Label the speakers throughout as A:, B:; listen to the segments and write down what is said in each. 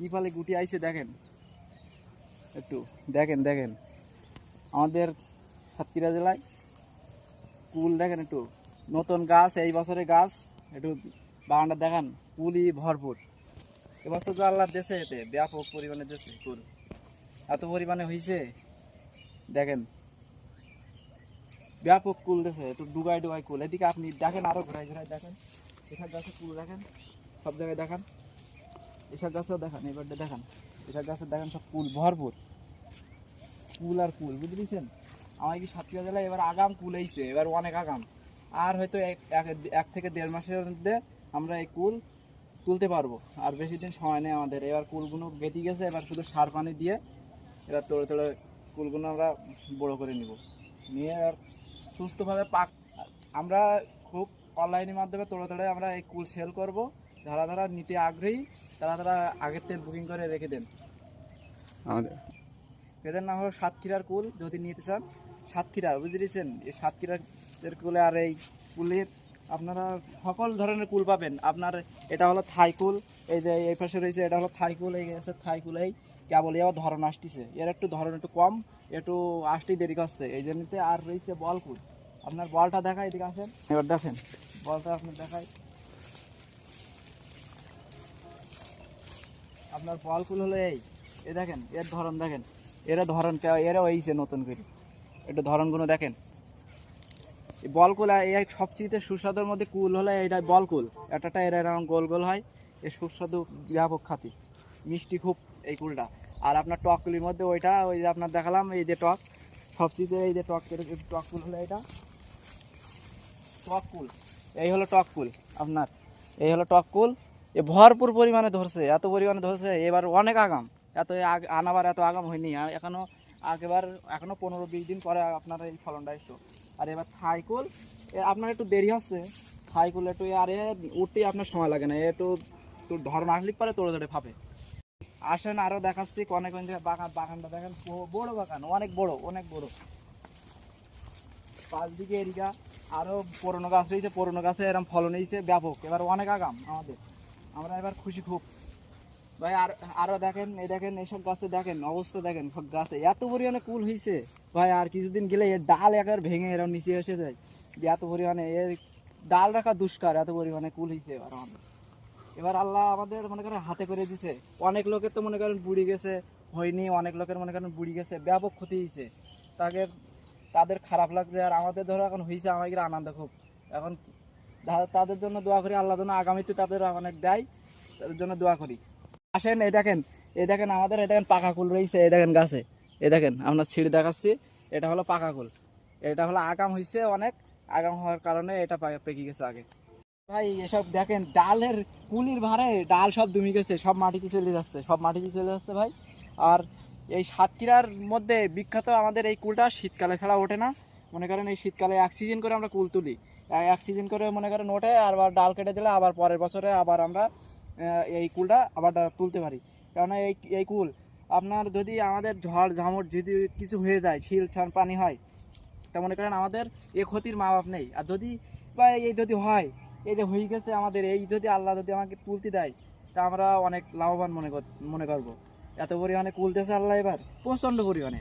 A: কি ফলে গুটি আইছে, দেখেন। একটু, দেখেন দেখেন। আমাদের সাতক্ষীরা জেলায় কুল, দেখেন একটু। নতুন গাছ, এই বছরে গাছ, একটু বাগানটা দেখান, কুলই ভরপুর। এবছর তো আল্লাহ দেশে এতে, ব্যাপক পরিমাণে দেশে কুল। এত পরিমাণে হয়েছে দেখেন। ব্যাপক কুল দেশে একটু ডুগাই ডুগাই কুল। এদিকে আপনি দেখেন, আরও ঘুরাই ঘুরাই দেখেন। এসব গাছে কুল, দেখেন। সব জায়গায় দেখান। এসব গাছও দেখান এবারটা দেখান। এসব গাছে দেখান সব কুল ভরপুর। কুল আর কুল বুঝতে আমার কি সাতক্ষীরা জেলায় এবার আগাম কুল এইছে, এবার অনেক আগাম। আর হয়তো এক থেকে দেড় মাসের মধ্যে আমরা এই কুল তুলতে পারব। আর বেশি দিন সময় নেই আমাদের। এবার কুলগুলো বেঁধে গেছে, এবার শুধু সার পানি দিয়ে এবার তোড়ে তোড়ে কুলগুলো আমরা বড় করে নিব। নিয়ে এবার সুস্থভাবে পাক আমরা খুব অনলাইনের মাধ্যমে তোড়ে তোড়ে আমরা এই কুল সেল করব। যারা যারা নিতে আগ্রহী তারা তারা আগের থেকে বুকিং করে রেখে দেন।
B: আমাদের।
A: এদের নাম হলো সাতক্ষীরার কুল যদি নিতে চান। সাতক্ষীরার বুঝতে এই সাতক্ষীরার কুলে আর এই কুলের আপনারা সকল ধরনের কুল পাবেন। আপনার এটা হলো থাই কুল এই যে এই পাশে রয়েছে এটা হলো থাই কুল এই গেছে থাই কুল এই কেবল এবার ধরন আসতেছে। এর একটু ধরন একটু কম একটু আসতেই দেরি করছে। এই জন্যতে আর রয়েছে বল কুল। আপনার বলটা দেখাই এদিকে আসেন। এবার দেখেন। বলটা আপনি দেখাই। আপনার বল কুল হলো এই। এ দেখেন, এর ধরন দেখেন। এরা ধরন এরা হয়েছে নতুন করে। একটু ধরনগুলো দেখেন। এই বল কুল এই সবচেয়ে সুস্বাদুর মধ্যে কুল হলো এইটা বল কুল একটা এরা এরকম গোল গোল হয়। এর সুস্বাদু ব্যাপক খাতি। মিষ্টি খুব এই কুলটা। আর আপনার টক কুলির মধ্যে ওইটা, ওই যে আপনার দেখালাম, এই যে টক। সবচেয়ে এই যে টক টক কুল হলো এটা টক কুল। এই হলো টক কুল আপনার। এই হলো টক কুল। এ ভরপুর পরিমাণে ধরছে, এত পরিমাণে ধরছে, এবার অনেক আগাম। এত আনাবার এত আগাম হয়নি, আর এখনও আগেবার এখনও পনেরো বিশ দিন পরে আপনার এই ফলনটা এসো। আর এবার থাইকুল আপনার একটু দেরি হচ্ছে। থাইকুল একটু আরে উঠতেই আপনার সময় লাগে না একটু, তোর ধরন আসলে পরে তোড়ে তোড়ে ফাপে আসেন আরও দেখাচ্ছি অনেক অনেক বাগান বাগানটা দেখেন বড় বাগান, অনেক বড় অনেক বড়। পাঁচ দিকে এরিকা আরও পুরনো গাছ রয়েছে, পুরোনো গাছে এরকম ফলন হয়েছে, ব্যাপক, এবার অনেক আগাম আমাদের। আমরা এবার খুশি খুব। ভাই, আর, আরও দেখেন, এই দেখেন এইসব গাছে দেখেন, অবস্থা দেখেন, সব গাছে। এত পরিমাণে কুল হয়েছে ভাই, আর কিছুদিন গেলে এর ডাল একবার ভেঙে এরকম নিচে এসে যায়। এত পরিমাণে এর ডাল রাখা দুষ্কার, এত পরিমাণে কুল হয়েছে এবার আমাদের। এবার আল্লাহ আমাদের মনে করেন হাতে করে দিছে। অনেক লোকের তো মনে করেন বুড়ি গেছে, হয়নি, অনেক লোকের মনে করেন বুড়ি গেছে, ব্যাপক ক্ষতি হয়েছে তাকে, তাদের খারাপ লাগছে, আর আমাদের ধরো এখন হয়েছে আমাদের আনন্দ খুব। এখন তাদের জন্য দোয়া করি, আল্লাহ যেন আগামীতে তাদের অনেক দেয়, তাদের জন্য দোয়া করি। আসেন, এই দেখেন এই দেখেন আমাদের, এই দেখেন পাকা কুল রয়েছে, এই দেখেন গাছে। এই দেখেন, আমরা ছিঁড়ে দেখাচ্ছি, এটা হলো পাকা কুল। এটা হলো আগাম হয়েছে অনেক, আগাম হওয়ার কারণে এটা পেকে গেছে আগে। ভাই, এসব দেখেন, ডালের কুলির ভারে ডাল সব দুমি গেছে, সব মাটিতে চলে যাচ্ছে, সব মাটিতে চলে যাচ্ছে ভাই। আর এই সাতক্ষীরার মধ্যে বিখ্যাত আমাদের এই কুলটা শীতকালে ছাড়া ওঠে না। মনে করেন এই শীতকালে এক সিজন করে আমরা কুল তুলি। এক সিজন করে মনে করেন ওঠে আবার ডাল কেটে দিলে আবার পরের বছরে আবার আমরা এই কুলটা আবার তুলতে পারি। কারণ এই এই কুল, আপনার যদি আমাদের ঝড় ঝামট যদি কিছু হয়ে যায় ছিল ছান পানি হয়, তা মনে করেন আমাদের এ ক্ষতির মা বাপ নেই। আর যদি বা এই যদি হয়, এই যে হয়ে গেছে আমাদের, এই যদি আল্লাহ যদি আমাকে তুলতে দেয়, তা আমরা অনেক লাভবান মনে মনে করব। এত পরিমাণে কুলতেছে আল্লাহ এবার, প্রচণ্ড পরিমাণে।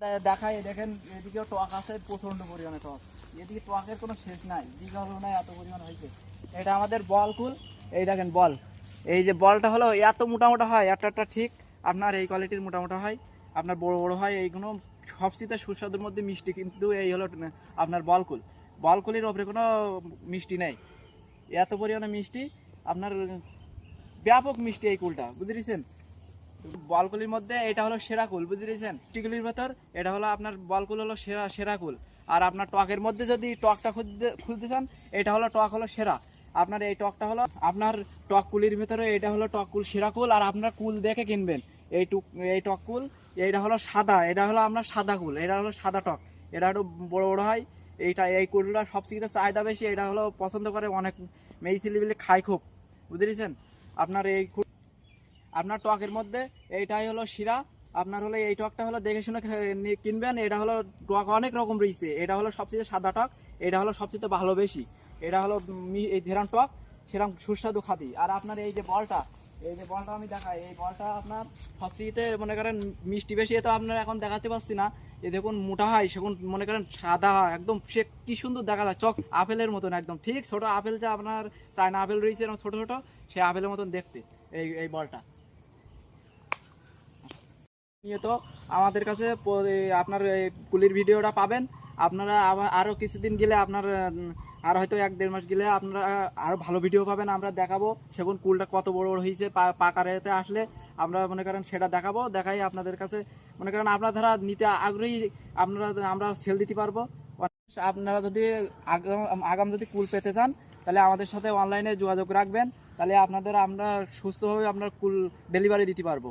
A: দে- দেখাই, দেখেন, এদিকেও টক আছে, প্রচণ্ড পরিমাণে টক। এদিকে টকের কোনো শেষ নাই দিঘা হলো এত পরিমাণে হয়েছে। এটা আমাদের বল কুল। এই দেখেন বল। এই যে বলটা হলো, এত মোটা মোটা হয়, একটা একটা ঠিক আপনার এই কোয়ালিটির মোটা মোটা হয়, আপনার বড় বড় হয়, এইগুলো সবচেয়ে সুস্বাদুর মধ্যে মিষ্টি, কিন্তু এই হলো আপনার বলকুল বলকুলির ওপরে কোনো মিষ্টি নেই। এত পরিমাণে মিষ্টি, আপনার ব্যাপক মিষ্টি এই কুলটা, বুঝতে বলকুলির মধ্যে এটা হলো সেরা কুল, বুঝতে টিকুলির ভেতর, এটা হলো আপনার বলকুল হলো সেরা সেরা কুল। আর আপনার টকের মধ্যে যদি টকটা খুঁজতে খুঁজতে চান, এটা হলো টক হলো সেরা। আপনার এই টকটা হলো, আপনার টক কুলির ভেতরে এটা হলো টক কুল সেরা কুল, আর আপনার কুল দেখে কিনবেন। এই টুক, এই টক কুল, এইটা হলো সাদা, এটা হলো আপনার সাদা কুল, এটা হলো সাদা টক। এটা একটু বড় বড় হয়, এইটা, এই কুলটা সবথেকে চাহিদা বেশি, এটা হলো পছন্দ করে অনেক মেয়ে ছেলেপিলে খায় খুব, বুঝতে পেরেছেন? আপনার এই আপনার টকের মধ্যে, এইটাই হলো শিরা। আপনার হলো এই টকটা হলো দেখে শুনে কিনবেন। এটা হলো টক অনেক রকম রয়েছে। এটা হলো সবচেয়ে সাদা টক। এটা হলো সবচেয়ে ভালো বেশি এটা হলো এই ধেরাম টক। সেরকম সুস্বাদু খাদি। আর আপনার এই যে বলটা, এই যে বলটা আমি দেখাই। এই বলটা আপনার সবচেয়ে মনে করেন মিষ্টি বেশি তো আপনার এখন দেখাতে পারছি না। এ দেখুন মোটা হয়, সেগুন মনে করেন সাদা হয়। একদম সে কি সুন্দর দেখা যায়। চক আপেলের মতন একদম। ঠিক ছোট আপেল যা আপনার চায়না আপেল রয়েছে এরকম ছোট ছোট, সে আপেলের মতন দেখতে। এই এই বলটা। নিয়ে তো আমাদের কাছে আপনার কুলির ভিডিওটা পাবেন। আপনারা আরও কিছুদিন গেলে আপনার আর হয়তো এক দেড় মাস গেলে আপনারা আরও ভালো ভিডিও পাবেন, আমরা দেখাবো। সেগুন কুলটা কত বড় বড় হয়েছে পাকারেতে আসলে আমরা মনে করেন সেটা দেখাবো, দেখাই আপনাদের কাছে। মনে করেন আপনারা নিতে আগ্রহী, আপনারা, আমরা সেল দিতে পারব। আপনারা যদি আগাম যদি কুল পেতে চান, তাহলে আমাদের সাথে অনলাইনে যোগাযোগ রাখবেন। তাহলে আপনাদের আমরা সুস্থভাবে আপনার কুল ডেলিভারি দিতে পারব।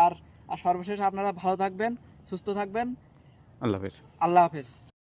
A: আর আর সর্বশেষ আপনারা ভালো থাকবেন সুস্থ থাকবেন।
B: আল্লাহ হাফেজ।
A: আল্লাহ হাফেজ।